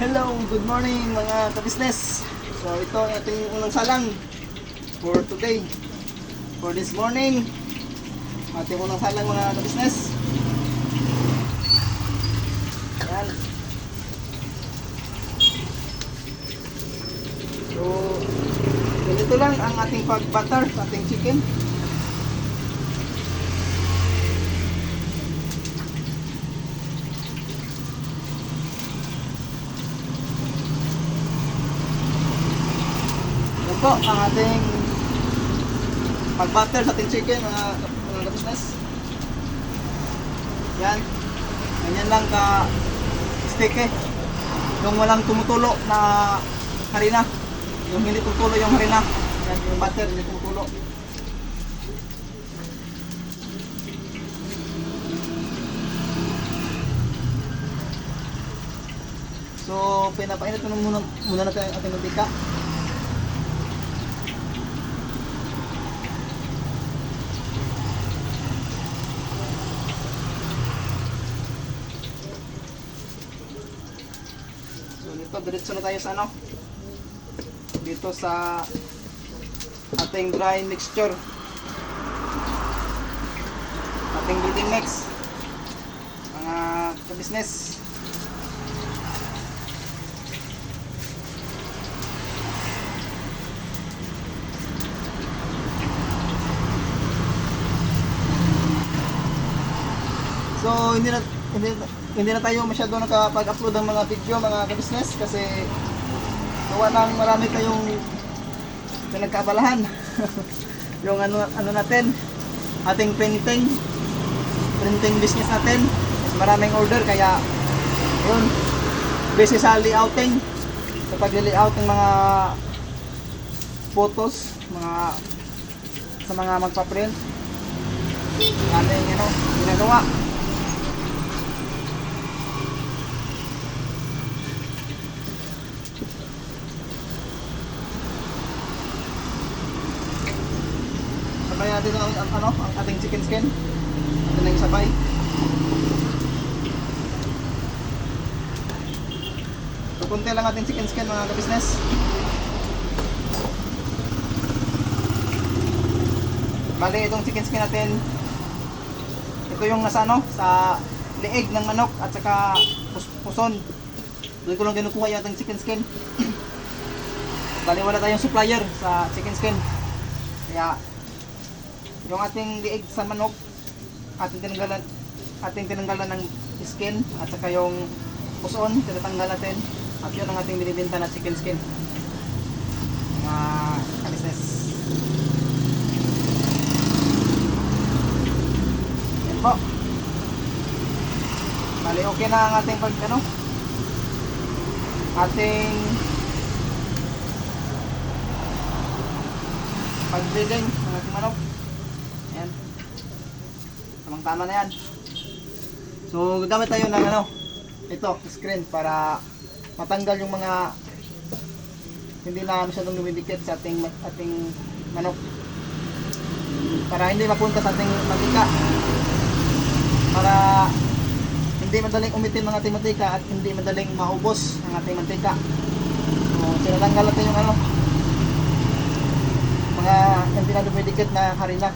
Hello, good morning mga kabisnes. So ito ang ating unang salang for today. For this morning, ating unang salang mga kabisnes. Yan. So, ganito lang ang ating pag-butter sa ating chicken. Po ang ating pag-butter sa ating chicken mga, mga kabisnes. Yan. Ganyan lang ka stick eh. Yung walang tumutulo na harina. Yung hindi tumutulo yung harina. Yan, yung butter hindi tumutulo. So, pinapainit na muna, muna natin ang ating mantika. So dito, diretso na tayo sa ano? Dito sa ating dry mixture. Ating building mix. Mga ka-business. So hindi na hindi, hindi na tayo masyado nakapag-upload ng mga video mga ka-business kasi gawa ng marami kayong pinagkabalahan. yung ano ano natin ating printing printing business natin. Maraming order kaya yun. Busy sa layouting sa pag-layout ng mga photos mga sa mga magpa-print. Ating ano ginagawa natin ang, ang, ano, ang ating chicken skin. Atin lang sabay. So, kunti lang ating chicken skin mga ka-business. Bali, itong chicken skin natin, ito yung nasa ano, sa leeg ng manok at saka pus- puson. Doon ko lang kinukuha yung ating chicken skin. Bali, wala tayong supplier sa chicken skin. Kaya, yung ating liig sa manok ating tinanggalan ating tinanggalan ng skin at saka yung puson tinatanggal natin. At yun ang ating binibenta na chicken skin. Mga kalisnes yan po. Bali okay na ang ating pag ano? Ating pag breeding ng ating manok tama na yan. So, gagamit tayo ng ano, ito, screen para matanggal yung mga hindi na masyadong lumidikit sa ating ating manok. Para hindi mapunta sa ating mantika. Para hindi madaling umitin ang ating mantika at hindi madaling maubos ang ating mantika. So, sinatanggal natin yung ano, mga hindi na lumidikit na harina.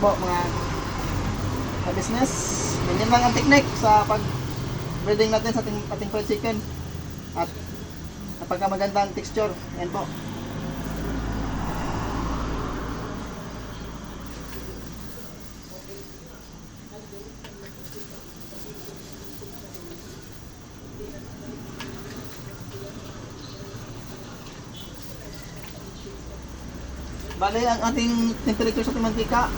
Po mga ka-business. Ganyan lang ang technique sa pag breeding natin sa ating, ating fried chicken. At napagka maganda ang texture. Yan po. Bale, ang ating temperature sa ating mantika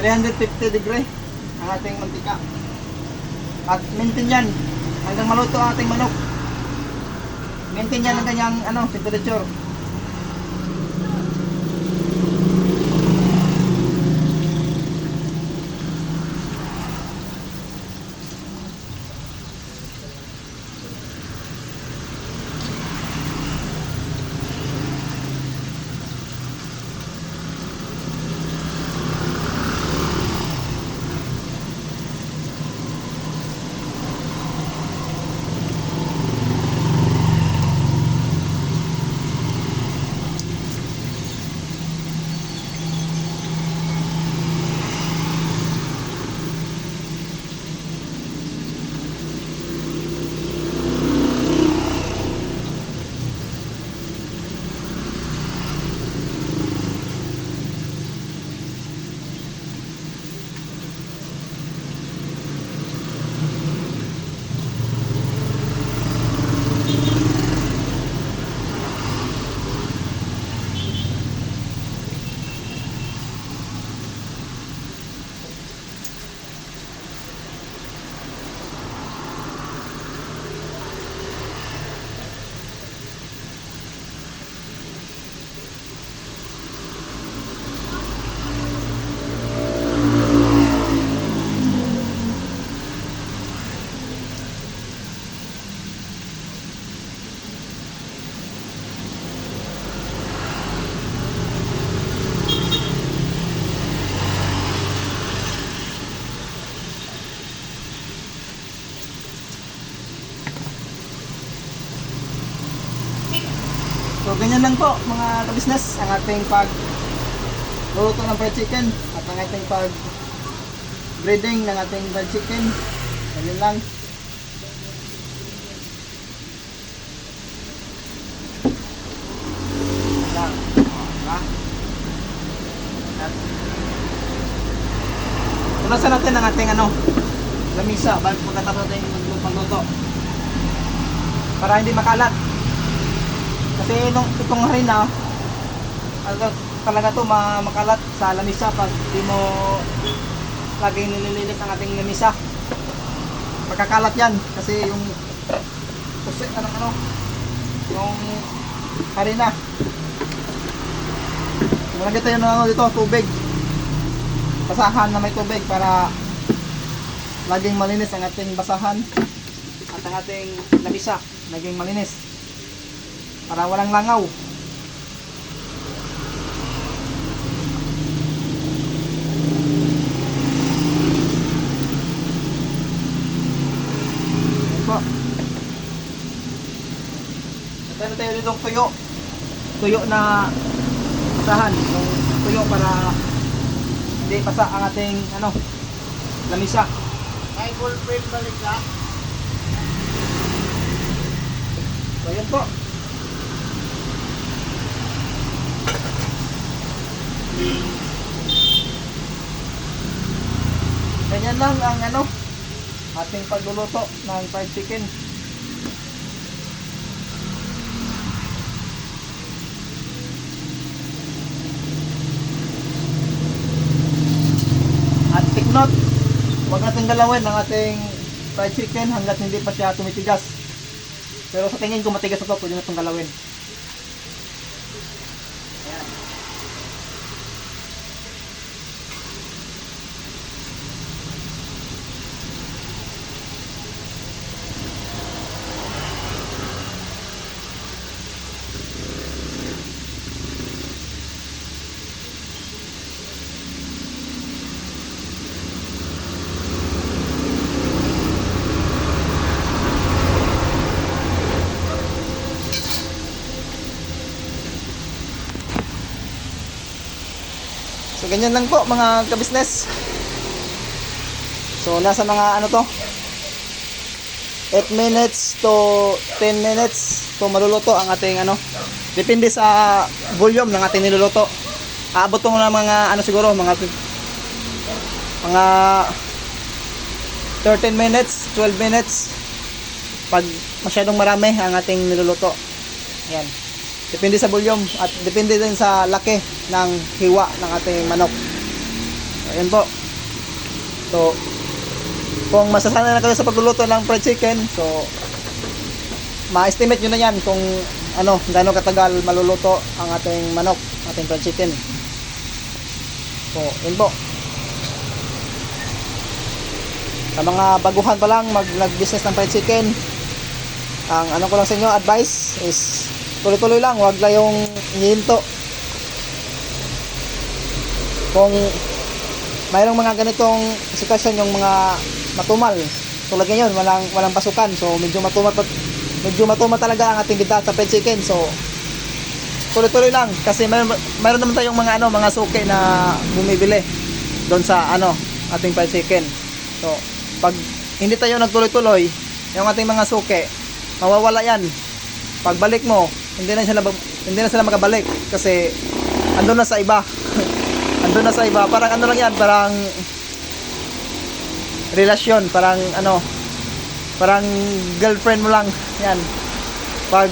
350 degree ang ating mantika. At maintain yan hanggang maluto ang ating manok. Maintain yan ang kanyang ano, temperature. So ganyan lang po mga ka-business ang ating pag luluto ng fried chicken at ang ating pag breeding ng ating fried chicken. Ganyan lang. Diba? Punasan natin ang ating ano, lamisa bago pagkatapos natin mag- magluto. Para hindi makalat. Kasi nung itong harina, ano, talaga to ma makalat sa lamisa pag di mo laging nililinis ang ating lamisa. Magkakalat yan kasi yung na ng ano, yung harina. Malagay tayo ng ano dito, tubig. Basahan na may tubig para laging malinis ang ating basahan at ang ating lamisa naging malinis para walang langaw. Na tayo ditong tuyo. Tuyo na basahan yung tuyo para hindi basa ang ating ano lamisa. May ballpen balik ka? So, yun po. Ganyan lang ang ano, ating pagluluto ng fried chicken. At take note, huwag natin galawin ang ating fried chicken hanggat hindi pa siya tumitigas. Pero sa tingin ko matigas na to, pwede na itong galawin. So ganyan lang po mga kabisnes. So nasa mga ano to 8 minutes to 10 minutes to maluluto ang ating ano. Depende sa volume ng ating niluluto. Aabot to ng mga ano siguro mga mga 13 minutes, 12 minutes pag masyadong marami ang ating niluluto. Ayan. Depende sa volume at depende din sa laki ng hiwa ng ating manok. Ayan po. So, kung masasanay na kayo sa pagluluto ng fried chicken, so ma-estimate nyo na yan kung ano, gaano katagal maluluto ang ating manok, ating fried chicken. So, yun po. Sa mga baguhan pa lang mag nag-business ng fried chicken, ang ano ko lang sa inyo advice is tuloy-tuloy lang, wag lang yung hihinto. Kung mayroong mga ganitong sitwasyon yung mga matumal, tulad ngayon, walang walang pasukan. So medyo matumal medyo matumal talaga ang ating bita sa chicken. So tuloy-tuloy lang kasi mayroon, mayroon naman tayong mga ano, mga suki na bumibili doon sa ano, ating fried. So pag hindi tayo nagtuloy-tuloy, yung ating mga suki, mawawala yan. Pagbalik mo, hindi na sila hindi na sila makabalik kasi andun na sa iba. andun na sa iba. Parang ano lang yan, parang relasyon, parang ano, parang girlfriend mo lang. Yan. Pag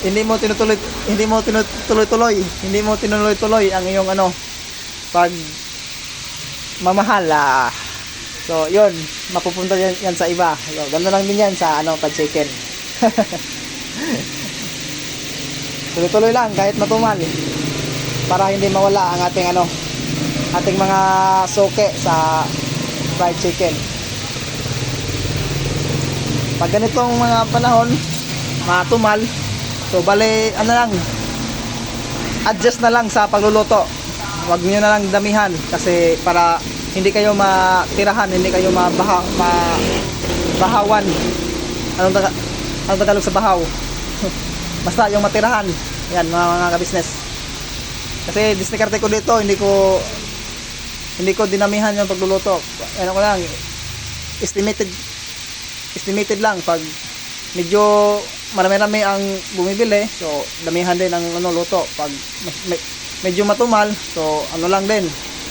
hindi mo tinutuloy hindi mo tinutuloy-tuloy, hindi mo tinuloy-tuloy ang iyong ano pag mamahal ah. So, yun, mapupunta yan, yan sa iba. So, ganda lang din yan sa ano, pag chicken. Tuloy-tuloy lang kahit matumal para hindi mawala ang ating ano ating mga soke sa fried chicken. Pag ganitong mga panahon, matumal, so bale ano lang adjust na lang sa pagluluto. Huwag niyo na lang damihan kasi para hindi kayo matirahan, hindi kayo mabaha, mabahawan. Anong, taga, anong Tagalog sa bahaw? Basta yung matirahan. Yan, mga, mga ka-business. Kasi disnikarte ko dito, hindi ko hindi ko dinamihan yung pagluluto. Ano ko lang, estimated estimated lang pag medyo marami-rami ang bumibili, so damihan din ang ano luto. Pag me- me- medyo matumal, so ano lang din,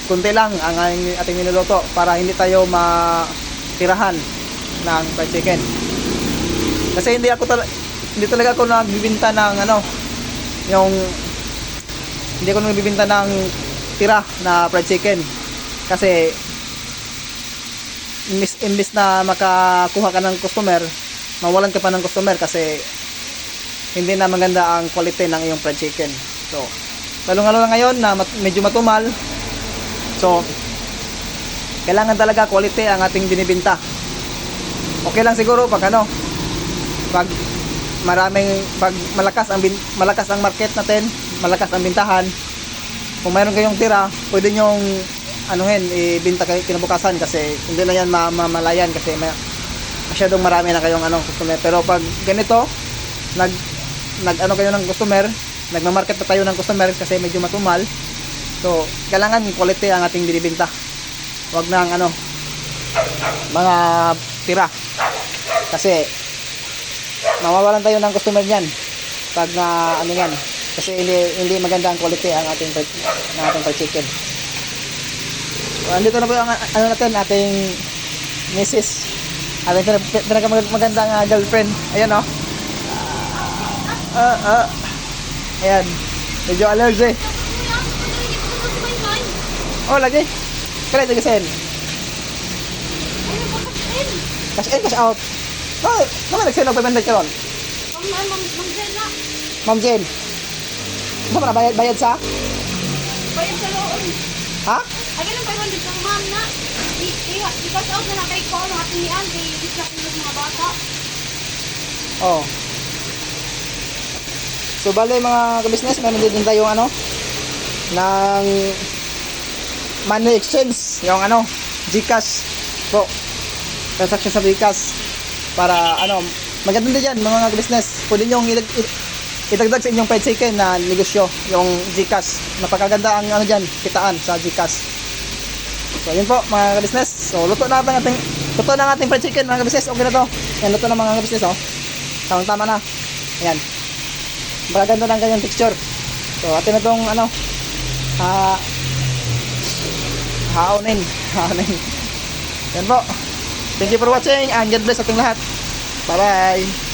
kunti lang ang ating, niluluto para hindi tayo matirahan ng fried chicken. Kasi hindi ako tal- hindi talaga ako nagbibinta ng ano yung hindi ako nagbibinta ng tira na fried chicken. Kasi imbis, imbis na makakuha ka ng customer, mawalan ka pa ng customer kasi hindi na maganda ang quality ng iyong fried chicken. So, lalo-lalo na ngayon na mat- medyo matumal. So, kailangan talaga quality ang ating binibinta. Okay lang siguro pag ano, pag maraming pag malakas ang bin, malakas ang market natin, malakas ang bintahan. Kung mayroon kayong tira, pwede nyong anuhin, ibenta kayo kinabukasan kasi hindi na yan mamamalayan kasi may, masyadong marami na kayong ano, customer. Pero pag ganito, nag, nag ano kayo ng customer, nagma-market pa tayo ng customer kasi medyo matumal. So, kailangan quality ang ating binibenta. Huwag na ang ano, mga tira. Kasi, mawawalan tayo ng customer niyan pag na ano yan. Kasi hindi, hindi maganda ang quality ang ating, ng ating fried chicken. So, andito na po yung ano natin, ating missis. Ating pinag- pinakamagandang uh, girlfriend. Ayan o. Oh. Ah, ah. Ayan. Medyo allergy. Oh, lagi. Kaya ito kasi. Cash in, cash out. No, naman nagsin ng 500 ka ron. Ma'am Jane. Ano ba na bayad, bayad sa? Ha? Oh. So bale mga ka-business, meron din tayo ano ng money exchange, yung ano, GCash po. Transaction sa GCash para ano, maganda din yan mga ka-business. Pwede niyo idag- i- idagdag sa inyong fried chicken na negosyo, yung GCash. Napakaganda ang ano diyan, kitaan sa GCash. So yun po mga ka-business. So luto na ang ating luto na ang ating fried chicken mga ka-business. Okay na to. Yan luto na mga ka-business oh. Tamang tama na. Ayan. Maganda ng kanyang texture. So atin na tong ano ah haonin. Haonin. Yan po. Thank you for watching and God bless ating lahat. Bye bye.